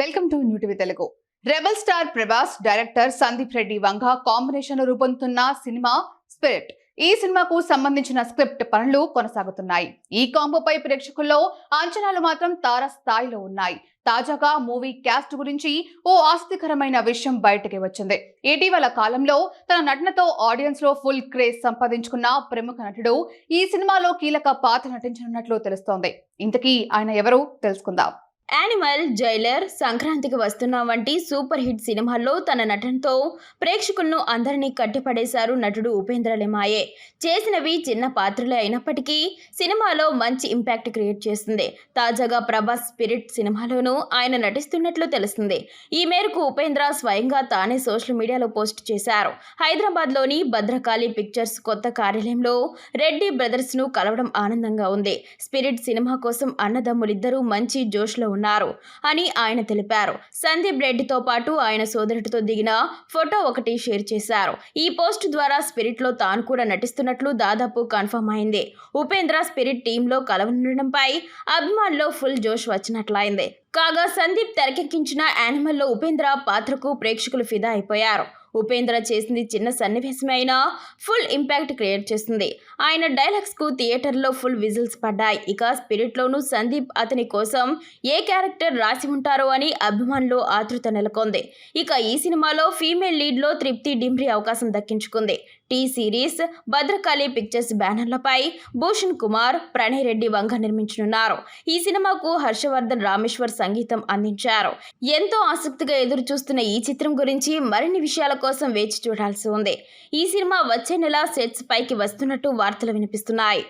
Welcome to new TV Telugu. Rebel star Prabhas director Sandeep Reddy Vanga combination రూపొందుతున్న cinema Spirit. ఈ సినిమాకు సంబంధించిన script పనులు కొనసాగుతున్నాయి. ఈ కాంబోపై ప్రేక్షకుల్లో అంచనాలు మాత్రం తార స్థాయిలో ఉన్నాయి. తాజాగా మూవీ క్యాస్ట్ గురించి ఓ ఆసక్తికరమైన విషయం బయటకి వచ్చింది. ఇటీవల కాలంలో తన నటనతో ఆడియన్స్లో ఫుల్ క్రేజ్ సంపాదించుకున్న ప్రముఖ నటుడు ఈ సినిమాలో కీలక పాత్ర నటించనున్నట్లు తెలుస్తోంది. ఇంతకీ ఆయన ఎవరు? తెలుసుకుందాం. యానిమల్ జైలర్ సంక్రాంతికి వస్తున్న వంటి సూపర్ హిట్ సినిమాల్లో తన నటనతో ప్రేక్షకులను అందరినీ కట్టిపడేశారు నటుడు ఉపేంద్ర లెమాయే. చేసినవి చిన్న పాత్రలే అయినప్పటికీ సినిమాలో మంచి ఇంపాక్ట్ క్రియేట్ చేస్తుంది. తాజాగా ప్రభాస్ స్పిరిట్ సినిమాలోనూ ఆయన నటిస్తున్నట్లు తెలుస్తుంది. ఈ మేరకు ఉపేంద్ర స్వయంగా తానే సోషల్ మీడియాలో పోస్ట్ చేశారు. హైదరాబాద్లోని భద్రకాళి పిక్చర్స్ కొత్త కార్యాలయంలో రెడ్డి బ్రదర్స్ను కలవడం ఆనందంగా ఉంది. స్పిరిట్ సినిమా కోసం అన్నదమ్ములిద్దరూ మంచి జోష్లో ఉన్నారు అని ఆయన తెలిపారు. సందీప్ రెడ్డితో పాటు ఆయన సోదరుడితో దిగిన ఫోటో ఒకటి షేర్ చేశారు. ఈ పోస్ట్ ద్వారా స్పిరిట్లో తాను కూడా నటిస్తున్నట్లు దాదాపు కన్ఫర్మ్ అయింది. ఉపేంద్ర స్పిరిట్ టీంలో కలవనుండడంపై అభిమానుల్లో ఫుల్ జోష్ వచ్చినట్లయింది. కాగా సందీప్ తెరకెక్కించిన యానిమల్లో ఉపేంద్ర పాత్రకు ప్రేక్షకులు ఫిదా అయిపోయారు. ఉపేంద్ర చేసింది చిన్న సన్నివేశమే అయినా ఫుల్ ఇంపాక్ట్ క్రియేట్ చేస్తుంది. ఆయన డైలాగ్స్కు థియేటర్లో ఫుల్ విజిల్స్ పడ్డాయి. ఇక స్పిరిట్లోనూ సందీప్ అతని కోసం ఏ క్యారెక్టర్ రాసి ఉంటారో అని అభిమానులు ఆతృత నెలకొంది. ఇక ఈ సినిమాలో ఫీమేల్ లీడ్లో తృప్తి డింబ్రి అవకాశం దక్కించుకుంది. టీ సిరీస్ భద్రకాళి పిక్చర్స్ బ్యానర్లపై భూషణ్ కుమార్ ప్రణయ్ రెడ్డి వంగ నిర్మించనున్నారు. ఈ సినిమాకు హర్షవర్ధన్ రామేశ్వర్ సంగీతం అందించారు. ఎంతో ఆసక్తిగా ఎదురు చూస్తున్న ఈ చిత్రం గురించి మరిన్ని విషయాల కోసం వేచి చూడాల్సి ఉంది. ఈ సినిమా వచ్చే నెల సెట్స్ పైకి వస్తున్నట్టు వార్తలు వినిపిస్తున్నాయి.